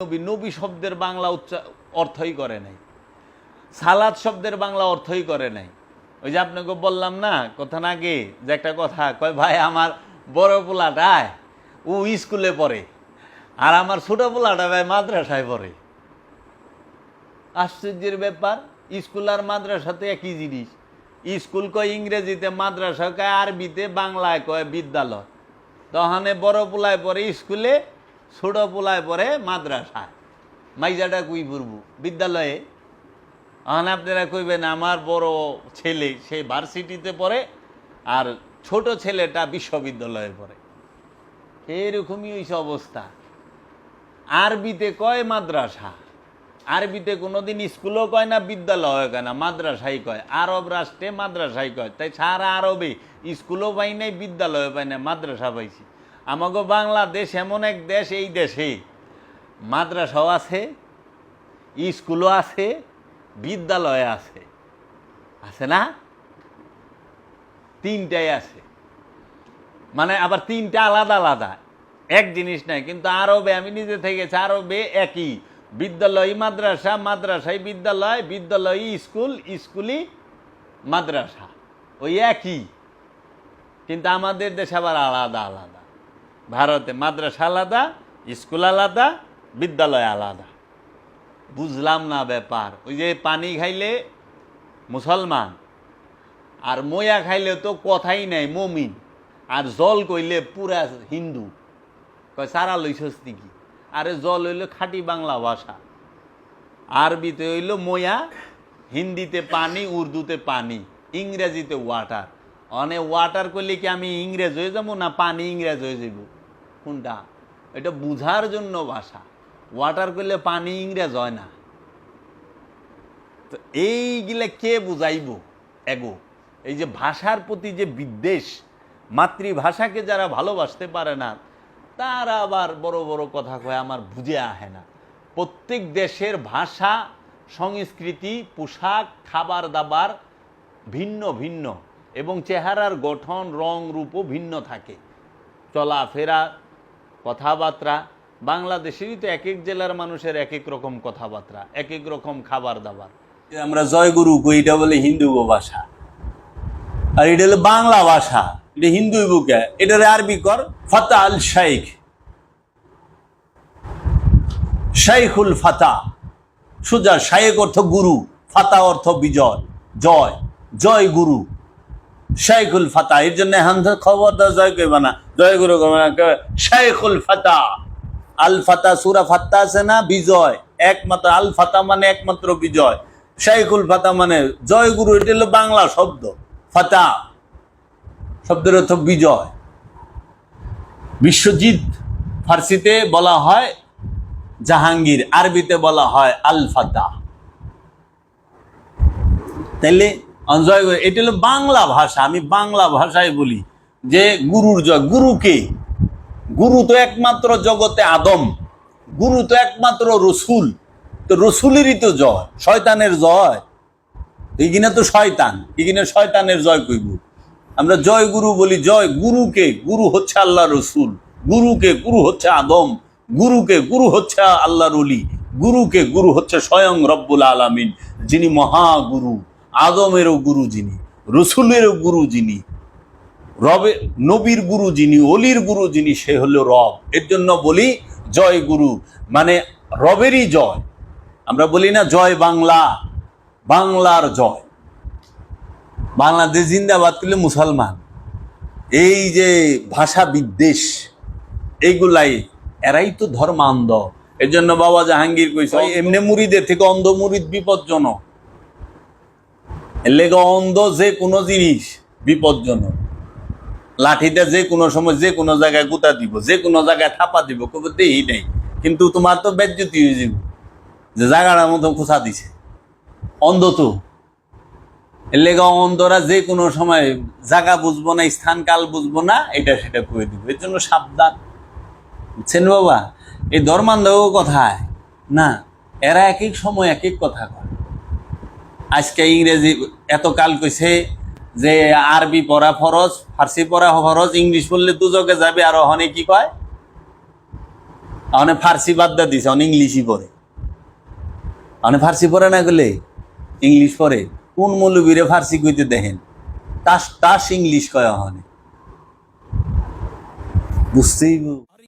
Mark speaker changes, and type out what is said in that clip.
Speaker 1: নবী নবী শব্দের বাংলা উচ্চা অর্থই করে নাই। সালাদ শব্দের বাংলা অর্থই করে নাই। ওই যে আপনাকে বললাম না, কথা না আগে যে একটা কথা, কয়, ভাই, আমার বড় পোলাটায় ও স্কুলে পড়ে, আর আমার ছোট পোলাটা ভাই মাদ্রাসায় পড়ে। আশ্চর্যের ব্যাপার, স্কুল আর মাদ্রাসাতে একই জিনিস। স্কুল কয় ইংরেজিতে, মাদ্রাসা কয় আরবিতে, বাংলায় কয় বিদ্যালয়। তহনে বড় পোলায় পড়ে স্কুলে ছোট পোলায় পড়ে মাদ্রাসায় মাইজাটা কুই পড়ব? বিদ্যালয়ে? এখন আপনারা কইবেন, আমার বড় ছেলে, সে ভার্সিটিতে পড়ে আর ছোট ছেলেটা বিশ্ববিদ্যালয়ে পড়ে। এরকমই হইছে অবস্থা। আরবিতে কয় মাদ্রাসা? আরবিতে কোনোদিন স্কুলও কয় না বিদ্যালয় কয় না, মাদ্রাসাই কয়। আরব রাষ্ট্রে মাদ্রাসাই কয়। তাই সারা আরবে স্কুলও পাই নাই বিদ্যালয় পাই না মাদ্রাসা পাইছি। আমাকে বাংলাদেশ এমন এক দেশ, এই দেশে মাদ্রাসাও আছে, স্কুলও আছে, বিদ্যালয় আছে। আছে না? তিনটাই আছে। মানে আবার তিনটা আলাদা আলাদা। এক জিনিস নাই, কিন্তু আরবে আমি নিজে থেকেছি আরবে একই। বিদ্যালয় মাদ্রাসা মাদ্রাসায় বিদ্যালয় বিদ্যালয় স্কুল, স্কুলই মাদ্রাসা। ওই একই। কিন্তু আমাদের দেশে আবার আলাদা আলাদা। ভারতে মাদ্রাসা আলাদা, স্কুল আলাদা, বিদ্যালয় আলাদা। বুঝলাম না ব্যাপার। ওই যে পানি খাইলে মুসলমান, আর ময়া খাইলে তো কথাই নাই, মমিন। আর জল কইলে পুরা হিন্দু। কয়, সারা লইছস কি আরে জল হইল খাঁটি বাংলা ভাষা। আরবিতে হইল ময়া, হিন্দিতে পানি, উর্দুতে পানি, ইংরেজিতে ওয়াটার। অনে ওয়াটার করলে কি আমি ইংরেজ হয়ে যাব না পানি ইংরেজ হয়ে যাব কোনটা? এটা বুঝার জন্য ভাষা। ওয়াটার করলে পানি ইংরেজ হয় না। তো এইগুলা কে বুঝাইব? এগো। এই যে ভাষার প্রতি যে বিদ্বেষ, মাতৃভাষাকে যারা ভালোবাসতে পারে না, তারা আবার বড় বড় কথা কয়, আমার বুঝে আহে না। প্রত্যেক দেশের ভাষা, সংস্কৃতি, পোশাক, খাবার দাবার ভিন্ন ভিন্ন এবং চেহারার গঠন, রং, রূপও ভিন্ন থাকে। চলাফেরা কথাবার্তা বাংলাদেশেরই তো এক এক জেলার মানুষের এক এক রকম কথাবার্তা এক এক রকম খাবার দাবার। আমরা জয়গুরু কই, এটা বলে হিন্দু ভাষা। আর এটা হলো বাংলা ভাষা, এটা হিন্দু বুকে এটার আরবি কর, ফাতা আল শাইখ। শাইখুল ফাতা। সুজা শায়েক অর্থ গুরু, ফাতা অর্থ বিজয়, জয় জয় গুরু। শাইখুল ফাতা, এর জন্য হান্ত খবরদার জয় কইবা না। জয় গুরু শাইখুল ফাতা। আল ফাতা, সুরা ফাত্তা আছে না? বিজয়। একমাত্র আল ফাতা মানে একমাত্র বিজয়। শাইখুল ফাতা মানে জয় গুরু, এটা হলো বাংলা শব্দ। ফাতা। শব্দের অর্থ বিজয়। বিশ্বজিৎ ফার্সিতে বলা হয় জাহাঙ্গীর, আরবিতে বলা হয় আল ফাতা। তাইলে অঞ্জয় করে এটা হলো বাংলা ভাষা, আমি বাংলা ভাষায় বলি। যে গুরুর জয় গুরুকে গুরু তো একমাত্র জগতে আদম, গুরু তো একমাত্র রসুল। তো রসুলেরই তো জয়, শয়তানের জয়। এইখানে তো শয়তান। এখানে শয়তানের জয় কইব। আমরা জয় গুরু বলি, জয় গুরুকে গুরু হচ্ছে আল্লাহ রসুল। গুরুকে গুরু হচ্ছে আদম। গুরুকে গুরু হচ্ছে আল্লাহর অলি গুরুকে গুরু হচ্ছে স্বয়ং রব্বুল আলামিন, যিনি মহাগুরু। আদমেরও গুরু যিনি রসুলেরও গুরু যিনি রবে নবীর গুরু যিনি অলির গুরু যিনি সে হলো রব। এর জন্য বলি জয় গুরু মানে রবেরই জয়। আমরা বলি না জয় বাংলা, বাংলার জয়। বাংলাদেশ জিন্দাবাদ করলে মুসলমান। এই যে ভাষা বিদ্বেষ এইগুলাই এরাই তো ধর্মান্ধ। এর জন্য বাবা জাহাঙ্গীর "ওই এমনি মুড়িদের থেকে অন্ধ মুড়িদ বিপজ্জনক। লেগে অন্ধ যে কোনো জিনিস বিপজ্জনক। লাঠিটা যে কোনো সময় যে কোনো জায়গায় গুতা দিব, যে কোনো জায়গায় থাপা দিব কবে দেই নাই। কিন্তু তোমার তো বেজ্জতি হয়ে যাব, যে জায়গাটার মতো খোঁচা দিছে। অন্ধ তো। লেগে অন্ধরা যে কোনো সময় জায়গা বুঝব না, স্থান কাল বুঝব না, এটা সেটা করে দিব। এর জন্য সাবধান। বুঝছেন বাবা? এই ধর্মান্ধ কথায়? না, এরা এক এক সময় এক এক কথা আজকে ইংরেজি এত কাল কইছে যে আরবি পড়া ফরজ, ফার্সি পড়া ফরজ, ইংলিশ পড়লে দুজকে যাবে, আর ওখানে কি কয়? অনেক ফার্সি বাদ দা দিছে অনেক ইংলিশই পড়ে। অনেক ফার্সি পড়ে না গেলে ইংলিশ পড়ে। কোন মৌলবীরে ফার্সি কইতে দেখেন? তাস তাস ইংলিশ কয় হনে বুঝতেই